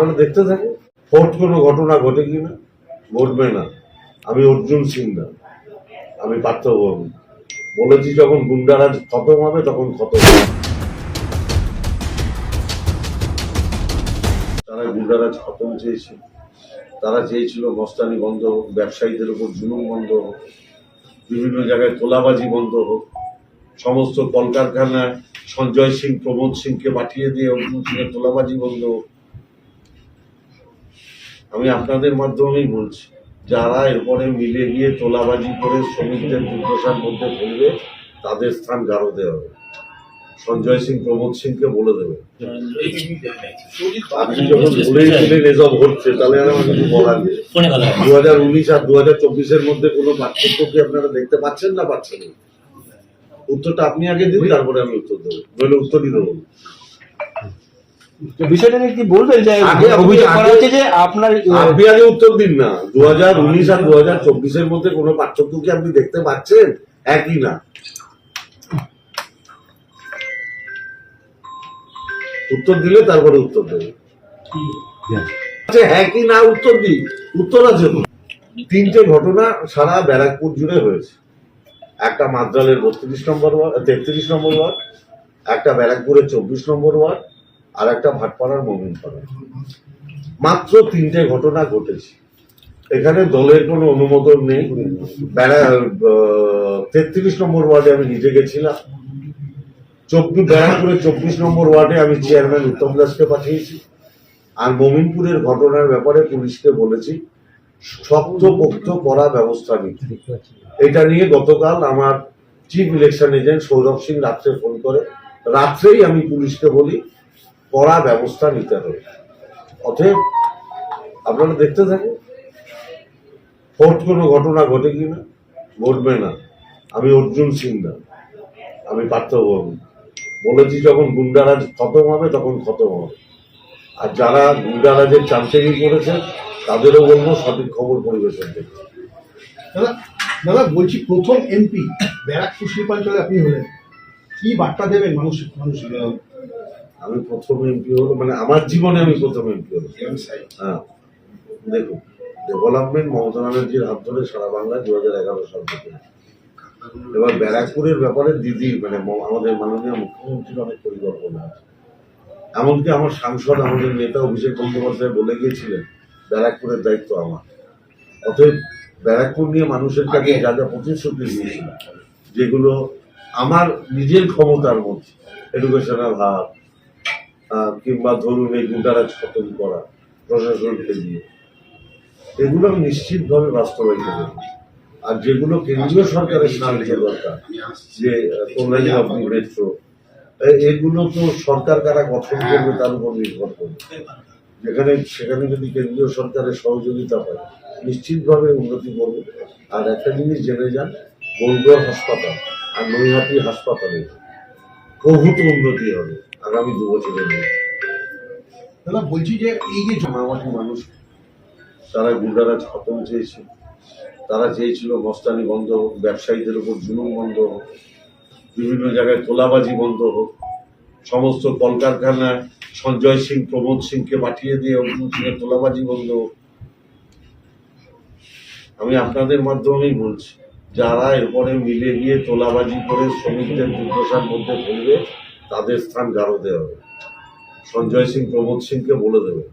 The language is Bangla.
আপনারা দেখতে থাকুন ফোর্ট কোনো ঘটনা ঘটে কিনা ঘটবে না। আমি অর্জুন সিং না। আমি পার্থভূমি বলেছি যখন গুন্ডারাজ খতম হবে, তখন খতম হবে। তারা গুন্ডারাজ খতম চেয়েছে। তারা চেয়েছিল মস্তানি বন্ধ হোক, ব্যবসায়ীদের উপর জুলুম বন্ধ হোক, বিভিন্ন জায়গায় তোলাবাজি বন্ধ হোক। সমস্ত কলকারখানায় সঞ্জয় সিং, প্রমোদ সিংকে পাঠিয়ে দিয়ে অর্জুন সিংয়ের তোলাবাজি বন্ধ হোক। আমি আপনাদের মাধ্যমেই বলছি যারা এরপরে মিলে গিয়ে তোলাবাজি করে শ্রমিকদের দুর্দশার মধ্যে ফেলবে তাদের স্থান গারদে হবে। সঞ্জয় সিং প্রমোদ সিংকে বলে দেবে। আপনি যখন বলেই দিলেন এসব হচ্ছে তাহলে আর আমার কিছু বলার নেই। দু হাজার উনিশ আর দু হাজার চব্বিশের মধ্যে কোনো পার্থক্য কি আপনারা দেখতে পাচ্ছেন না পাচ্ছেন? না? উত্তরটা আপনি আগে দিন তারপরে আমি উত্তর দেবো। নইলে উত্তরই দেবো। বিষয়টা নিয়ে কি বলবেন? যে অভিযোগ করা হচ্ছে যে আপনার আপনি আগে উত্তর দিন না। দু হাজার উনিশ আর দু হাজার চব্বিশের মধ্যে কোনো পার্থক্য কি আপনি দেখতে পাচ্ছেন? একই না। উত্তর দিলে তারপরে উত্তর দেবে। আচ্ছা হ্যাঁ কি না উত্তর দিই? উত্তর আছে। তিনটে ঘটনা সারা ব্যারাকপুর জুড়ে হয়েছে। একটা মাদ্রালের বত্রিশ নম্বর ওয়ার্ড তেত্রিশ নম্বর ওয়ার্ড একটা ব্যারাকপুরের চব্বিশ নম্বর ওয়ার্ড আর একটা ভাটপাড়ার মোমিনপাড়া মাত্র তিনটে ঘটনা ঘটেছে। এখানে দলের কোনো অনুমোদন নেই। তেত্রিশ নম্বর ওয়ার্ডে আমি নিজে গেছিলাম। চব্বিশ ব্যারাকপুরের চব্বিশ নম্বর ওয়ার্ডে আমি চেয়ারম্যান উত্তম দাসকে পাঠিয়েছি। আর মমিনপুরের ঘটনার ব্যাপারে পুলিশকে বলেছি শক্ত পোক্ত করা ব্যবস্থা নিতে। এটা নিয়ে গতকাল আমার chief election agent Sourav Singh রাত্রে ফোন করে। রাত্রেই আমি পুলিশকে বলি কড়া ব্যবস্থা নিতে হবে। অতএব আপনারা দেখতে থাকুন ফোর্ট কোনো ঘটনা ঘটে কি না, ঘটবে না। আমি অর্জুন সিং না, আমি পার্থভূমি বলেছি যখন গুন্ডারাজ খতম হবে, তখন খতম হবে। আর যারা গুন্ডারাজের চামচেরি করেছে, তাদেরও বলব সঠিক খবর পরিবেশন করতে। দাদা দাদা, বলছি প্রথম এমপি ব্যারাকপুর শিল্পাঞ্চলে আপনি হলেন। কি বার্তা দেবেন মানুষ মানুষ আমি প্রথম এমপি হলো মানে আমার জীবনে আমি প্রথম এমপি হলো হ্যাঁ। দেখুন ডেভেলপমেন্ট মমতা ব্যানার্জির হাত ধরে সারা বাংলা দু হাজার এগারো সাল থেকে। এবার ব্যারাকপুরের ব্যাপারে দিদি মানে আমাদের মাননীয় মুখ্যমন্ত্রীর অনেক পরিকল্পনা আছে। এমনকি আমার সাংসদ আমাদের নেতা অভিষেক বন্দ্যোপাধ্যায় বলে গিয়েছিলেন ব্যারাকপুরের দায়িত্ব আমার। অতএব ব্যারাকপুর নিয়ে মানুষের কাছে যা যা প্রতিশ্রুতি দিয়েছিল যেগুলো আমার নিজের ক্ষমতার মধ্যে এডুকেশনাল হাব কিংবা ধরুন এই গুন্ডারাজ খতম করা প্রশাসনকে দিয়ে এগুলো নিশ্চিতভাবে বাস্তবায়িত করব। আর যেগুলো কেন্দ্রীয় সরকারের সাহায্য দরকার, যে এ- এগুলো তো সরকার কারা গঠন করবে তার উপর নির্ভর করবে। যেখানে, সেখানে যদি কেন্দ্রীয় সরকারের সহযোগিতা পায় নিশ্চিতভাবে উন্নতি করবে। আর একটা জিনিস জেনে যান গোলগড় হাসপাতাল আর নৈহাটি হাসপাতালে প্রভূত উন্নতি হবে। আগামী দু বছরের মধ্যে দাদা বলছি যে এই যে মামাটি মানুষ তারা গুন্ডারাজ খতম চেয়েছিল তারা চেয়েছিল মস্তানি বন্ধ হোক ব্যবসায়ীদের উপর জুলুম বন্ধ হোক বিভিন্ন জায়গায় তোলাবাজি বন্ধ হোক সমস্ত কলকারখানায় সঞ্জয় সিং প্রমোদ সিংকে পাঠিয়ে দিয়ে অর্জুন সিংয়ের তোলাবাজি বন্ধ হোক। আমি আপনাদের মাধ্যমেই বলছি যারা এরপরে মিলে গিয়ে তোলাবাজি করে শ্রমিকদের দুর্দশার মধ্যে ফেলবে তাদের স্থান গারদে হবে। সঞ্জয় সিং প্রমোদ সিংকে বলে দেবে।